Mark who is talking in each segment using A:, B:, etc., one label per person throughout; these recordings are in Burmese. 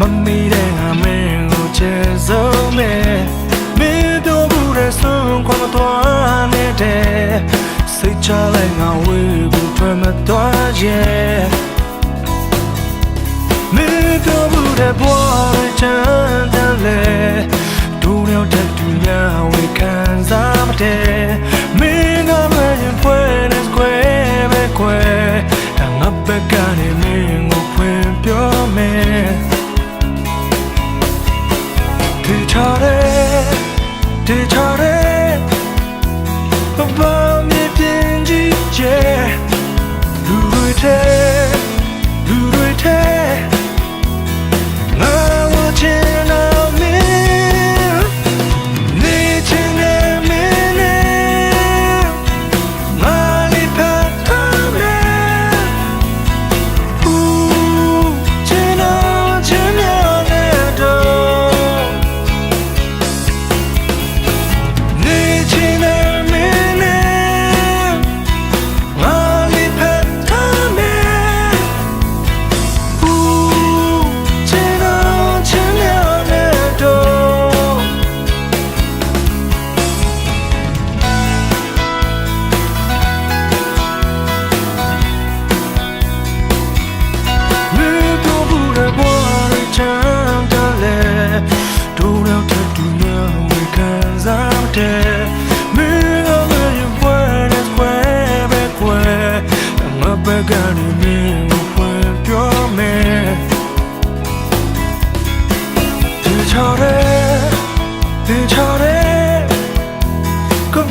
A: မမီတဲ့ငါမင်းကိုချေဆုံးနဲ့မင်းတို့ဘူးတဲ့ဆုံးခွန်မတော်နေတဲ့စိတ်ချလိုက်ငါဝေးကိုထွက်မသွားရဲ့မင်းတို့ဘူးတဲ့ဘွားရဲ့ချမ်းသာလေတို့ရောက်တဲ့ဒုညာဝေခံစားမတဲ့ to talk.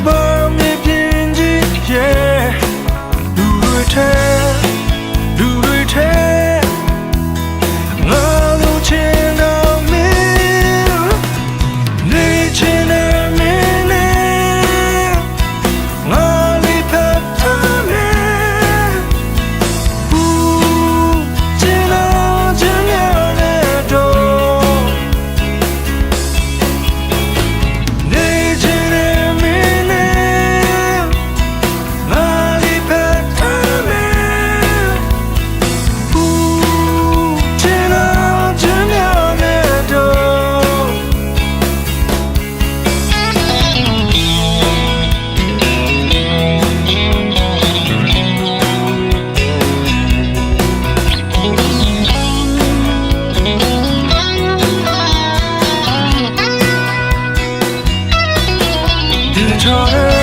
A: of. bir çare.